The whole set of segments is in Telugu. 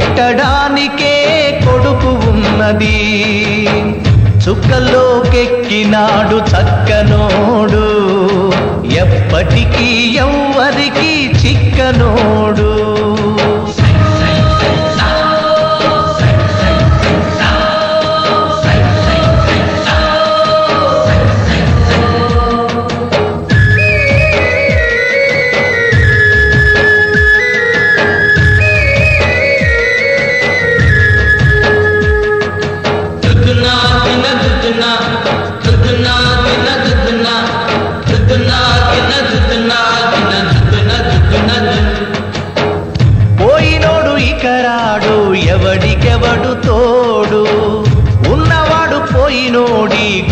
పెట్టడానికే కొడుకు ఉన్నది. చుక్కల్లోకెక్కినాడు చక్కనోడు.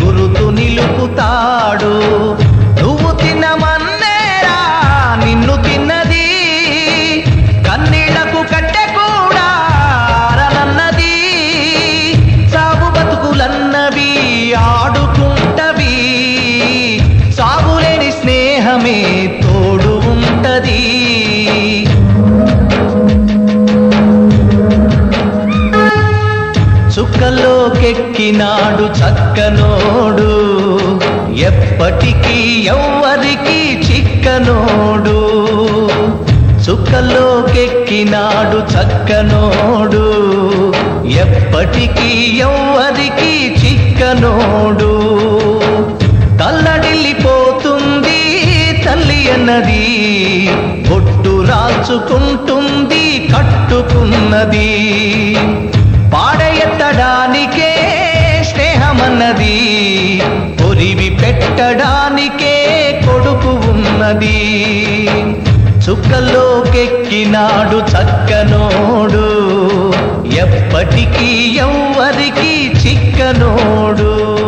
గురుతు నిలుపుతాడు. చుక్కల్లోకెక్కినాడు చక్కనోడు. ఎప్పటికీ ఎవ్వరికి చిక్కనోడు. చుక్కలోకెక్కినాడు చక్కనోడు. ఎప్పటికీ ఎవ్వరికి చిక్కనోడు. తల్లడిల్లిపోతుంది తల్లి అన్నది. బొట్టు రాల్చుకుంటుంది కట్టుకున్నది. పాడెత్తడానికే ఉన్నది. పొరివి పెట్టడానికే కొడుకు ఉన్నది. చుక్కల్లోకెక్కినాడు చక్కనోడు. ఎప్పటికీ ఎవ్వరికి చిక్కనోడు.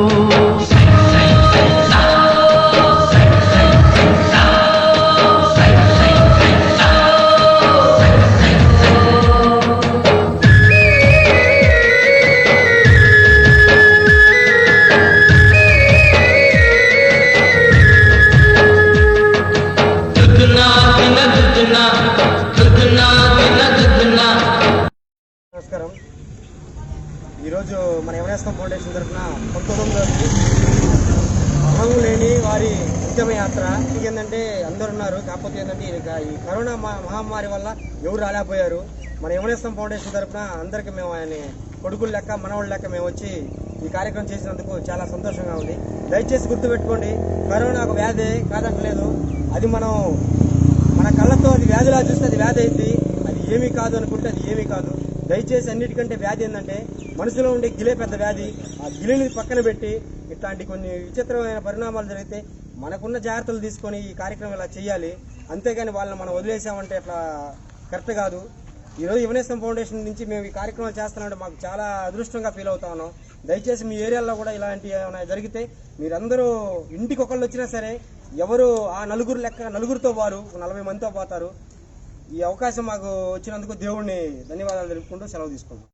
ఈరోజు మన ఎవరేస్తాం ఫౌండేషన్ తరఫున పంతొమ్మిదవది అహం లేని వారి ఉద్యమ యాత్ర ఏంటంటే అందరు ఉన్నారు కాకపోతే ఏంటంటే ఇక ఈ కరోనా మహమ్మారి వల్ల ఎవరు రాలేకపోయారు. మన ఎవరేస్తాం ఫౌండేషన్ తరఫున అందరికీ మేము ఆయన కొడుకులు లెక్క మనవాళ్ళ లెక్క మేము వచ్చి ఈ కార్యక్రమం చేసినందుకు చాలా సంతోషంగా ఉంది. దయచేసి గుర్తుపెట్టుకోండి కరోనా ఒక వ్యాధి కాదంటలేదు. అది మనం మన కళ్ళతో అది వ్యాధిలా చూస్తే అది వ్యాధి అయింది. అది ఏమీ కాదు అనుకుంటే అది ఏమీ కాదు. దయచేసి అన్నిటికంటే వ్యాధి ఏంటంటే మనసులో ఉండే గిలే పెద్ద వ్యాధి ఆ గిలిని పక్కన పెట్టి ఇట్లాంటి కొన్ని విచిత్రమైన పరిణామాలు జరిగితే మనకున్న జాగ్రత్తలు తీసుకొని ఈ కార్యక్రమం ఇలా చేయాలి. అంతేగాని వాళ్ళని మనం వదిలేసామంటే అట్లా కరెక్ట్ కాదు. ఈరోజు యువనేశం ఫౌండేషన్ నుంచి మేము ఈ కార్యక్రమాలు చేస్తున్నామంటే మాకు చాలా అదృష్టంగా ఫీల్ అవుతా ఉన్నాం. దయచేసి మీ ఏరియాలో కూడా ఇలాంటి ఏమైనా జరిగితే మీరందరూ ఇంటికి ఒకళ్ళు వచ్చినా సరే ఎవరు ఆ నలుగురు లెక్క నలుగురితో వారు నలభై మందితో పోతారు. ఈ అవకాశం మాకు వచ్చినందుకు దేవుడిని ధన్యవాదాలు తెలుపుకుంటూ సెలవు తీసుకుంటాం